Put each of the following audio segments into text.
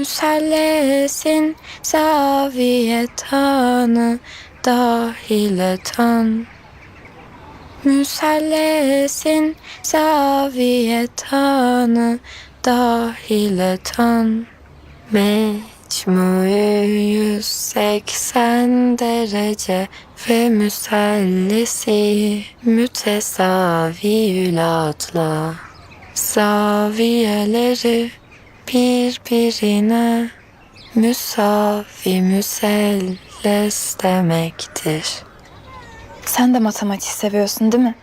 Müsellesin zaviyetanı dahiletan Müsellesin zaviyetanı dahiletan Mecmuyu 180 derece ve müsellesi mütesaviyül atla. Zaviyeleri birbirine müsavi müselles demektir. Sen de matematik seviyorsun değil mi?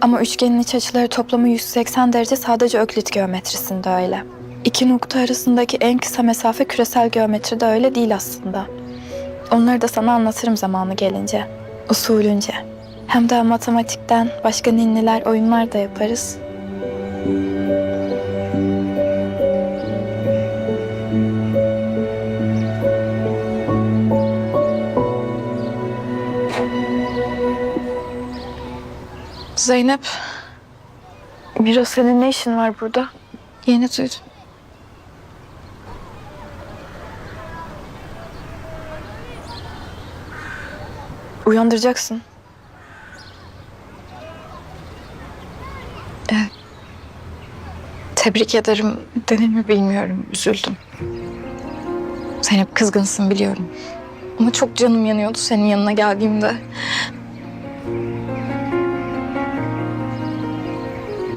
Ama üçgenin iç açıları toplamı 180 derece sadece öklit geometrisinde öyle. İki nokta arasındaki en kısa mesafe küresel geometride öyle değil aslında. Onları da sana anlatırım zamanı gelince. Usulünce. Hem de matematikten başka ninniler, oyunlar da yaparız. Zeynep. Mira senin ne işin var burada? Yeni duydum. Uyandıracaksın. Evet. Tebrik ederim denir mi bilmiyorum. Üzüldüm. Zeynep kızgınsın biliyorum. Ama çok canım yanıyordu senin yanına geldiğimde.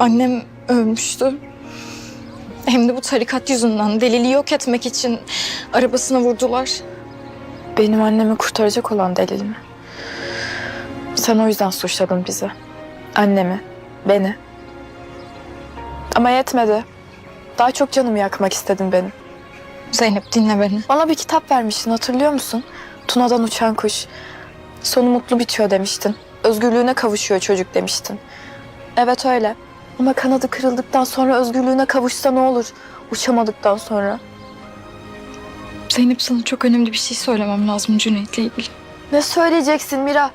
Annem ölmüştü. Hem de bu tarikat yüzünden delili yok etmek için arabasına vurdular. Benim annemi kurtaracak olan delil mi? Sen o yüzden suçladın bizi. Annemi, beni. Ama yetmedi. Daha çok canımı yakmak istedin benim. Zeynep dinle beni. Bana bir kitap vermiştin hatırlıyor musun? Tuna'dan uçan kuş. Sonu mutlu bitiyor demiştin. Özgürlüğüne kavuşuyor çocuk demiştin. Evet öyle. Ama kanadı kırıldıktan sonra özgürlüğüne kavuşsa ne olur? Uçamadıktan sonra. Zeynep sana çok önemli bir şey söylemem lazım Cüneyt'le ilgili. Ne söyleyeceksin Mira?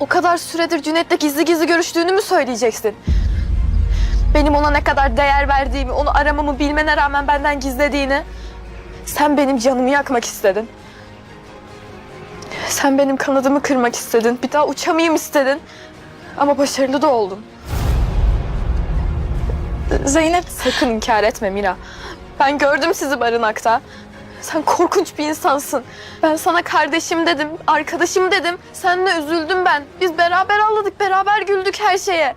O kadar süredir Cüneyt'le gizli gizli görüştüğünü mü söyleyeceksin? Benim ona ne kadar değer verdiğimi, onu aramamı bilmene rağmen benden gizlediğini. Sen benim canımı yakmak istedin. Sen benim kanadımı kırmak istedin. Bir daha uçamayayım istedin. Ama başarılı da oldun. Zeynep sakın inkar etme Mira. Ben gördüm sizi barınakta. Sen korkunç bir insansın. Ben sana kardeşim dedim, arkadaşım dedim. Seninle üzüldüm ben. Biz beraber ağladık, beraber güldük her şeye.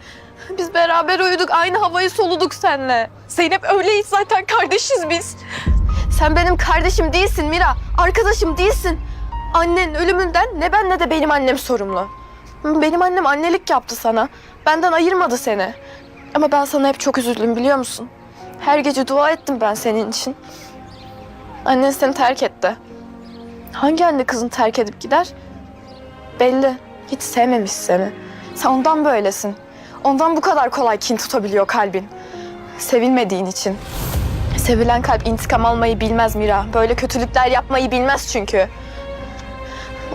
Biz beraber uyuduk, aynı havayı soluduk seninle. Zeynep öyleyiz zaten, kardeşiz biz. Sen benim kardeşim değilsin Mira, arkadaşım değilsin. Annenin ölümünden ne ben ne de benim annem sorumlu. Benim annem annelik yaptı sana. Benden ayırmadı seni. Ama ben sana hep çok üzüldüm biliyor musun? Her gece dua ettim ben senin için. Annen seni terk etti. Hangi anne kızını terk edip gider? Belli. Hiç sevmemiş seni. Sen ondan böylesin. Ondan bu kadar kolay kin tutabiliyor kalbin. Sevilmediğin için. Sevilen kalp intikam almayı bilmez Mira. Böyle kötülükler yapmayı bilmez çünkü.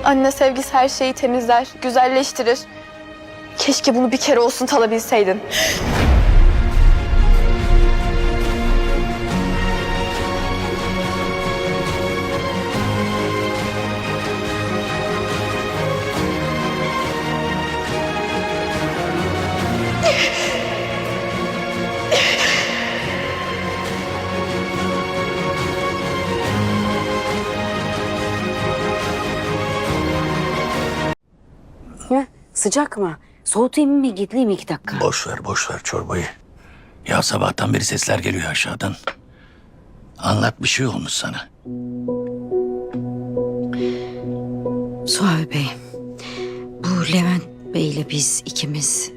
Anne sevgisi her şeyi temizler, güzelleştirir. Keşke bunu bir kere olsun talabilseydin. Sıcak mı? Soğutayım mı gideyim iki dakika? Boş ver, boş ver çorbayı. Ya sabahtan beri sesler geliyor aşağıdan. Anlat bir şey olmuş sana. Suavi Bey, bu Levent Bey ile biz ikimiz...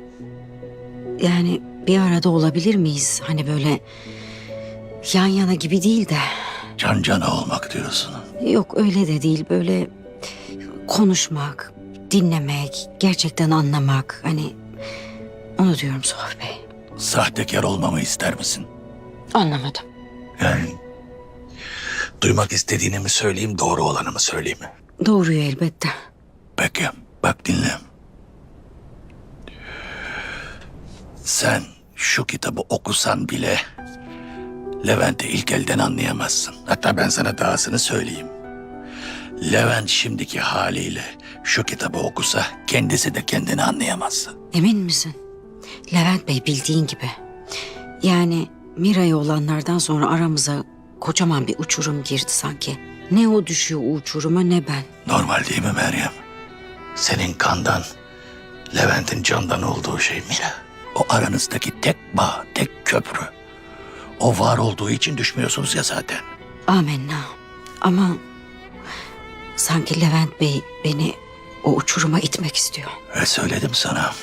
Yani bir arada olabilir miyiz? Hani böyle yan yana gibi değil de... Can cana olmak diyorsun. Yok öyle de değil böyle konuşmak, dinlemek, gerçekten anlamak. Hani onu diyorum Suavi Bey. Sahtekar olmamı ister misin? Anlamadım. Yani duymak istediğini mi söyleyeyim, doğru olanı mı söyleyeyim? Doğruyu elbette. Peki, bak dinle. Sen şu kitabı okusan bile Levent'i ilk elden anlayamazsın. Hatta ben sana dahasını söyleyeyim. Levent şimdiki haliyle şu kitabı okusa kendisi de kendini anlayamaz. Emin misin? Levent Bey bildiğin gibi. Yani Mira'ya olanlardan sonra aramıza kocaman bir uçurum girdi sanki. Ne o düşüyor uçuruma ne ben. Normal değil mi Meryem? Senin kandan, Levent'in candan olduğu şey Mira. O aranızdaki tek bağ, tek köprü. O var olduğu için düşmüyorsunuz ya zaten. Amenna. Ama sanki Levent Bey beni o uçuruma itmek istiyor. Ve söyledim sana.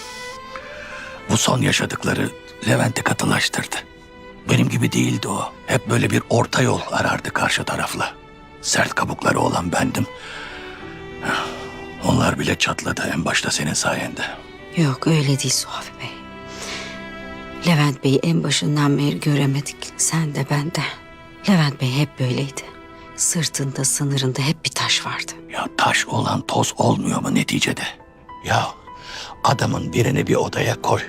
Bu son yaşadıkları Levent'i katılaştırdı. Benim gibi değildi o. Hep böyle bir orta yol arardı karşı tarafla. Sert kabukları olan bendim. Onlar bile çatladı en başta senin sayende. Yok öyle değil Suavi Bey. Levent Bey'i en başından beri göremedik. Sen de ben de. Levent Bey hep böyleydi. Sırtında sınırında hep bir taş vardı. Ya taş olan toz olmuyor mu neticede? Ya adamın birini bir odaya koy.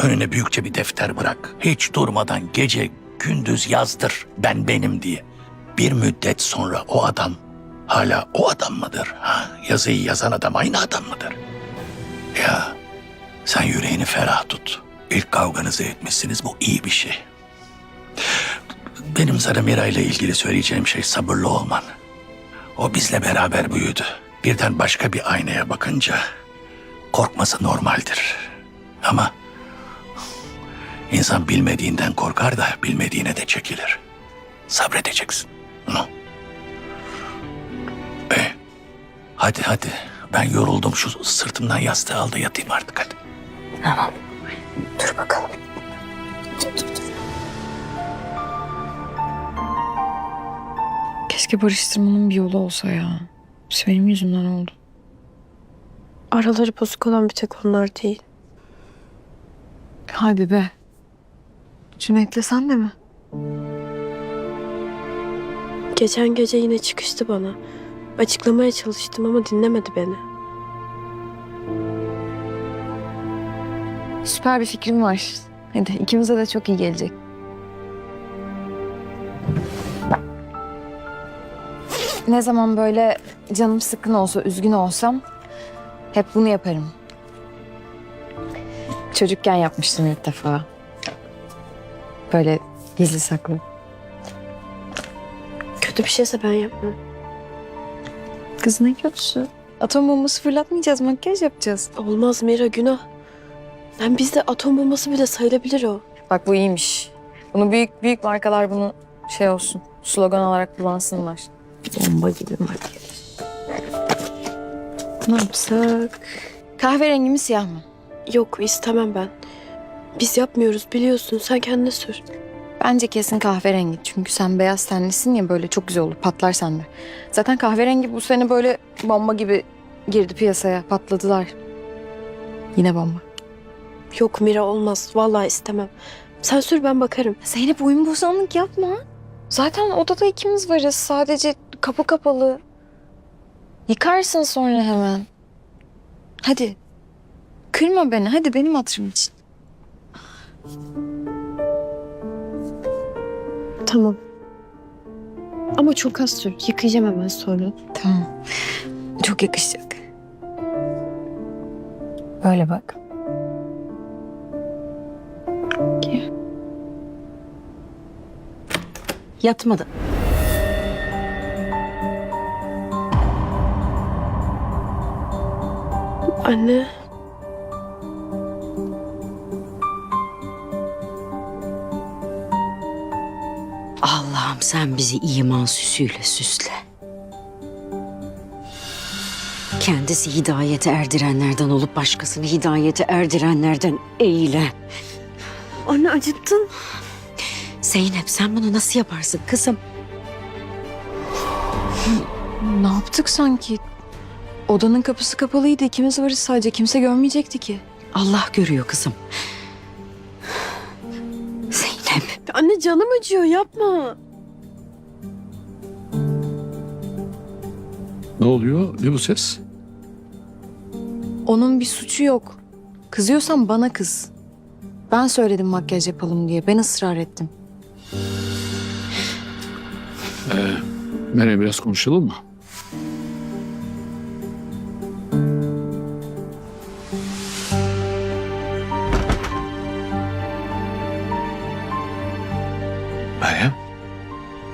Önüne büyükçe bir defter bırak. Hiç durmadan gece gündüz yazdır ben benim diye. Bir müddet sonra o adam hala o adam mıdır? Ha, yazıyı yazan adam aynı adam mıdır? Ya sen yüreğini ferah tut. İlk kavganızı etmişsiniz bu iyi bir şey. Benim sana Mira ile ilgili söyleyeceğim şey sabırlı olman. O bizle beraber büyüdü. Birden başka bir aynaya bakınca korkması normaldir. Ama insan bilmediğinden korkar da bilmediğine de çekilir. Sabredeceksin. Hı? E, hadi hadi. Ben yoruldum şu sırtımdan yastığı al da yatayım artık hadi. Dur bakalım. Keşke barıştırmanın bir yolu olsa ya. Hepsi benim yüzümden oldu. Araları bozuk olan bir tek onlar değil. Hadi be. Cüneyt'le sen de mi? Geçen gece yine çıkıştı bana. Açıklamaya çalıştım ama dinlemedi beni. Süper bir fikrim var. Hadi ikimize de çok iyi gelecek. Ne zaman böyle canım sıkkın olsa, üzgün olsam hep bunu yaparım. Çocukken yapmıştım ilk defa. Böyle gizli saklı. Kötü bir şeyse ben yapmam. Kız ne kötüsü. Atom bombası fırlatmayacağız, makyaj yapacağız. Olmaz Mira günah. Hem bizde atom bombası bile sayılabilir o. Bak bu iyiymiş. Bunu büyük büyük markalar bunu şey olsun, slogan olarak kullansınlar. Bomba gibi makyaj. Ne yapsak? Kahverengi mi siyah mı? Yok istemem ben. Biz yapmıyoruz biliyorsun sen kendine sür. Bence kesin kahverengi. Çünkü sen beyaz tenlisin ya böyle çok güzel olur. Patlar sende. Zaten kahverengi bu sene böyle bomba gibi girdi piyasaya. Patladılar. Yine bomba. Yok Mira olmaz vallahi istemem. Sen sür ben bakarım. Zeynep oyun bozanlık yapma. Zaten odada ikimiz varız. Sadece kapı kapalı. Yıkarsın sonra hemen. Hadi. Kırma beni. Hadi benim hatırım için. Tamam. Ama çok az sür. Yıkayacağım hemen sonra. Tamam. Çok yakışacak. Böyle bak. Yatmadı. Anne. Allah'ım sen bizi iman süsüyle süsle. Kendisi hidayete erdirenlerden olup başkasını hidayete erdirenlerden eyle. Anne acıttın. Zeynep sen bunu nasıl yaparsın kızım? Ne yaptık sanki? Odanın kapısı kapalıydı. İkimiz varız sadece. Kimse görmeyecekti ki. Allah görüyor kızım. Zeynep. Anne canım acıyor yapma. Ne oluyor? Ne bu ses? Onun bir suçu yok. Kızıyorsan bana kız. Ben söyledim makyaj yapalım diye. Ben ısrar ettim. Meryem biraz konuşalım mı?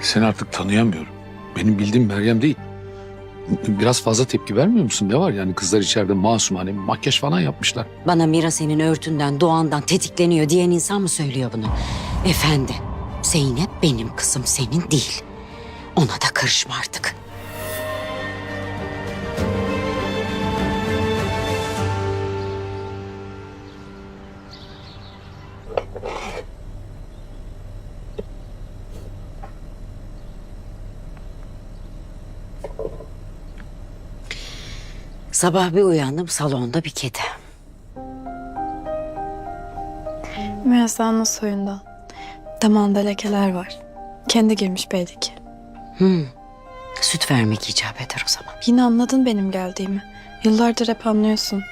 Seni artık tanıyamıyorum. Benim bildiğim Meryem değil. Biraz fazla tepki vermiyor musun? Ne var yani kızlar içeride masum hani makyaj falan yapmışlar. Bana Mira senin örtünden, doğandan tetikleniyor diyen insan mı söylüyor bunu? Efendi, Zeynep benim kızım senin değil. Ona da karışma artık. Sabah bir uyandım salonda bir kedi. Meğersem soyundan. Damağında lekeler var. Kendi girmiş belli ki. Hmm. Süt vermek icap eder o zaman. Yine anladın benim geldiğimi. Yıllardır hep anlıyorsun.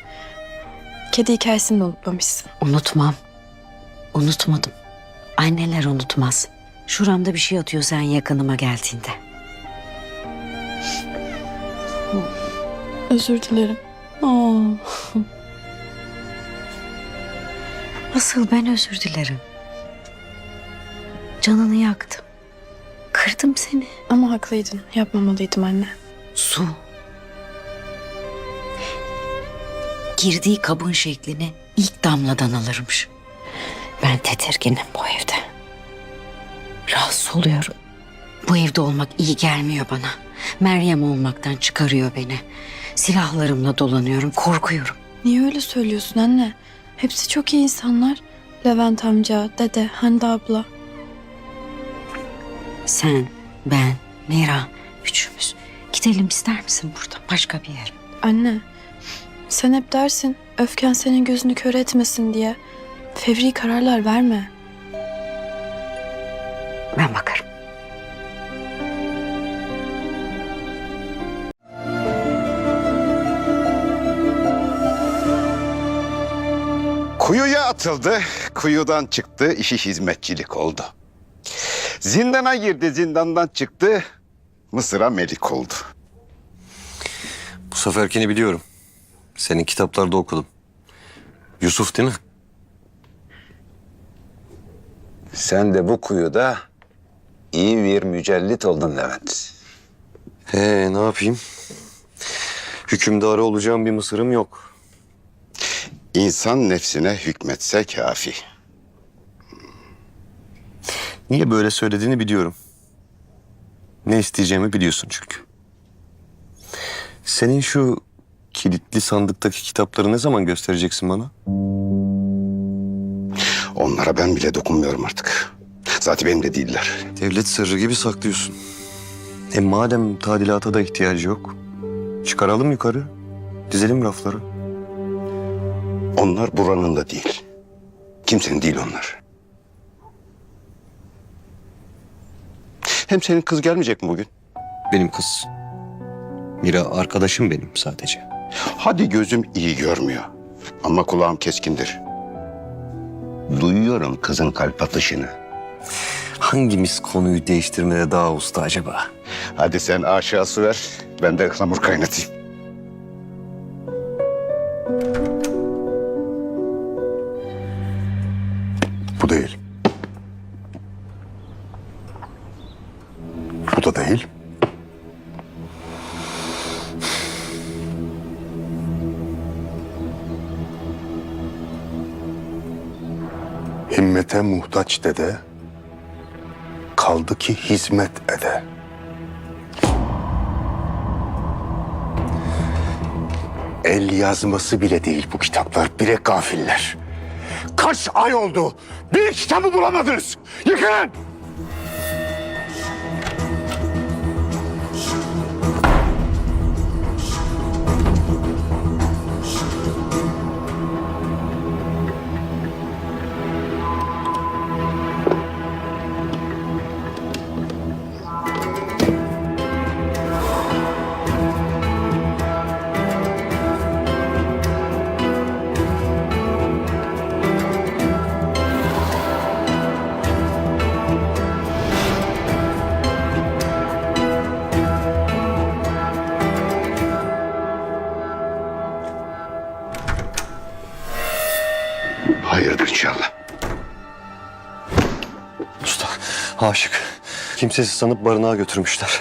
Kedi hikayesini de unutmamışsın. Unutmam. Unutmadım. Anneler unutmaz. Şuramda bir şey atıyor sen yakınıma geldiğinde. Özür dilerim. Oo. Asıl ben özür dilerim. Canını yaktım. Kırdım seni. Ama haklıydın. Yapmamalıydım anne. Su. Girdiği kabın şeklini ilk damladan alırmış. Ben tedirginim bu evde. Rahatsız oluyorum. Bu evde olmak iyi gelmiyor bana. Meryem olmaktan çıkarıyor beni. Silahlarımla dolanıyorum, korkuyorum. Niye öyle söylüyorsun anne? Hepsi çok iyi insanlar. Levent amca, dede, Hande abla. Sen, ben, Mira, üçümüz. Gidelim ister misin buradan başka bir yere? Anne, sen hep dersin öfken senin gözünü kör etmesin diye. Fevri kararlar verme. Ben bakarım. Atıldı, kuyudan çıktı, işi hizmetçilik oldu. Zindana girdi, zindandan çıktı, Mısır'a melik oldu. Bu seferkini biliyorum. Senin kitaplarda okudum. Yusuf değil mi? Sen de bu kuyuda iyi bir mücellit oldun Levent. He ne yapayım? Hükümdarı olacağım bir Mısır'ım yok. İnsan nefsine hükmetse kafi. Niye böyle söylediğini biliyorum. Ne isteyeceğimi biliyorsun çünkü. Senin şu kilitli sandıktaki kitapları ne zaman göstereceksin bana? Onlara ben bile dokunmuyorum artık. Zaten benim de değiller. Devlet sırrı gibi saklıyorsun. E madem tadilata da ihtiyacı yok. Çıkaralım yukarı. Dizelim rafları. Onlar buranın da değil. Kimsenin değil onlar. Hem senin kız gelmeyecek mi bugün? Benim kız. Mira arkadaşım benim sadece. Hadi gözüm iyi görmüyor. Ama kulağım keskindir. Duyuyorum kızın kalp atışını. Hangimiz konuyu değiştirmede daha usta acaba? Hadi sen aşağı su ver. Ben de ıhlamur kaynatayım. Muhtaç dede, kaldı ki hizmet ede. El yazması bile değil bu kitaplar, bile gafiller. Kaç ay oldu? Bir kitabı bulamadınız. Yıkın! Hayırdır inşallah. Usta aşık. Kimsesiz sanıp barınağa götürmüşler.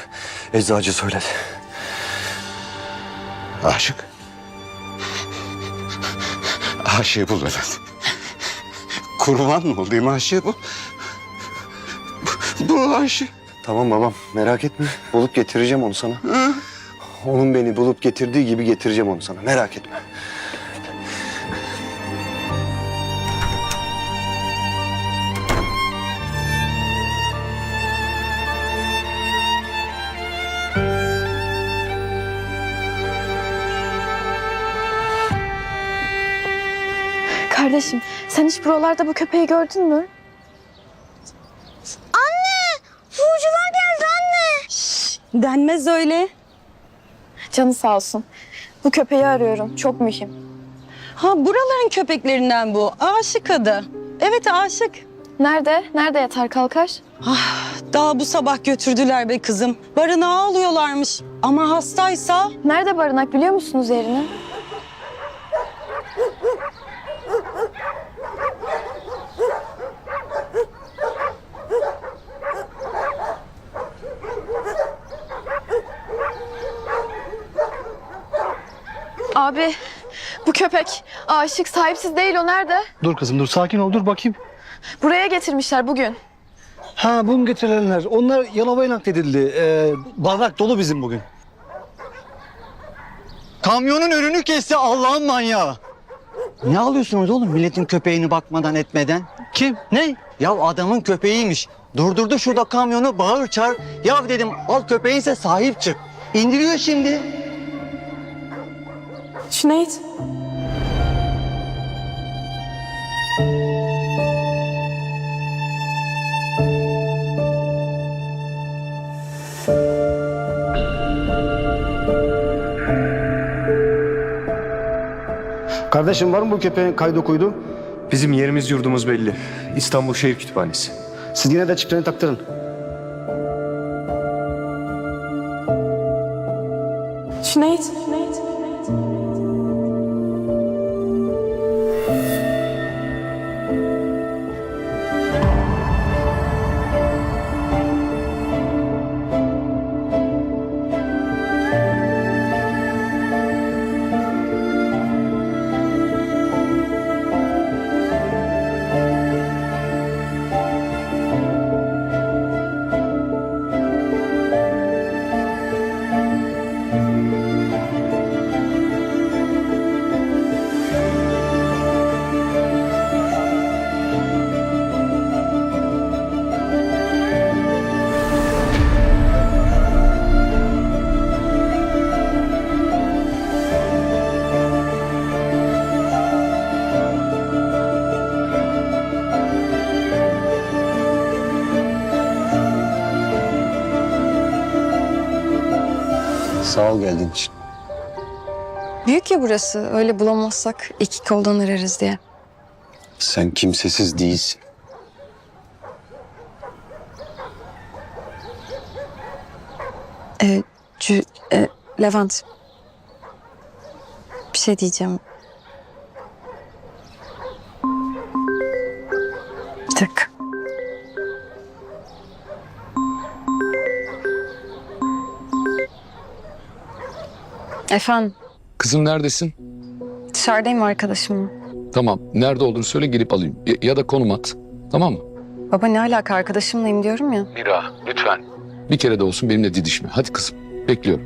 Eczacı söyledi. Aşık? Aşığı bul Vedat. Kurban mı olayım aşığı bu? Bu, aşığı. Tamam babam merak etme. Bulup getireceğim onu sana. Hı? Onun beni bulup getirdiği gibi getireceğim onu sana. Merak etme. Kardeşim sen hiç buralarda bu köpeği gördün mü? Denmez öyle. Canı sağ olsun. Bu köpeği arıyorum. Çok mühim. Ha buraların köpeklerinden bu. Aşık adı. Evet aşık. Nerede? Nerede yatar kalkar? Daha bu sabah götürdüler be kızım. Barınağa alıyorlarmış. Ama hastaysa Nerede barınak biliyor musunuz yerini? Abi bu köpek aşık sahipsiz değil o nerede? Dur kızım dur sakin ol dur bakayım. Buraya getirmişler bugün. Ha bunu getirenler onlar Yalova'ya nakledildi. Ee, bardak dolu bizim bugün. Kamyonun önünü kesti Allah'ın manyağı. Ne alıyorsunuz oğlum milletin köpeğini bakmadan etmeden? Kim? Ne? Ya adamın köpeğiymiş. Durdurdu şurada kamyonu bağır çağır. Ya dedim al köpeğinse sahip çık. İndiriyor şimdi. Cüneyt. Kardeşim var mı bu köpeğin kaydı kuydu? Bizim yerimiz yurdumuz belli. İstanbul Şehir Kütüphanesi. Siz yine de çiftlerini taktırın. Cüneyt. Sağ ol geldiğin için. Büyük ya burası. Öyle bulamazsak iki koldan ararız diye. Sen kimsesiz değilsin. Ee, Cü- e, Levent. Bir şey diyeceğim. Bir dakika. Efendim, Kızım neredesin? dışarıdayım arkadaşımla. Tamam. Nerede olduğunu söyle gelip alayım. Ya, ya da konum at. Tamam mı? Baba ne alaka arkadaşımlayım diyorum ya. Mira lütfen. Bir kere de olsun benimle didişme. Hadi kızım. Bekliyorum.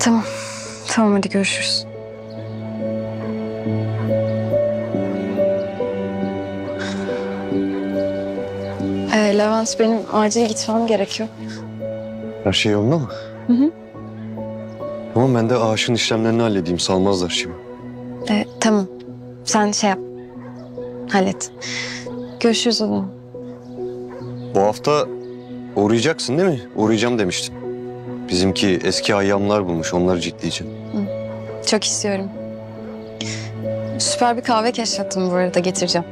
Tamam. Tamam hadi görüşürüz. Ee, Levent benim acil gitmem gerekiyor. Her şey yolunda mı? Hı hı. Tamam ben de ağaçın işlemlerini halledeyim. Salmazlar şimdi. Ee, tamam. Sen şey yap. Hallet. Görüşürüz o zaman. Bu hafta uğrayacaksın değil mi? Uğrayacağım demiştin. Bizimki eski ayyamlar bulmuş. Onları ciddiyeceğim. Çok istiyorum. Süper bir kahve keşfettim bu arada getireceğim.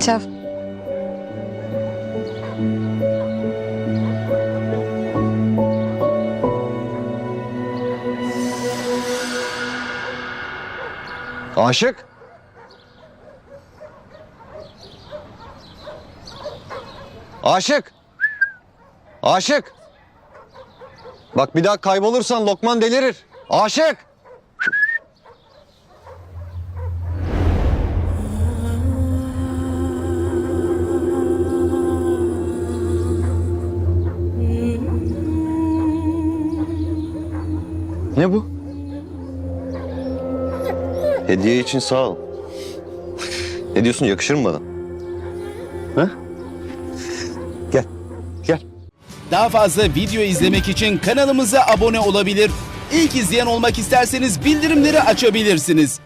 Çav. Aşık. Aşık. Aşık. Bak bir daha kaybolursan Lokman delirir. Aşık. Ne bu? Hediye için sağ ol. Ne diyorsun yakışır mı bana? Ha? Gel. Gel. Daha fazla video izlemek için kanalımıza abone olabilir. İlk izleyen olmak isterseniz bildirimleri açabilirsiniz.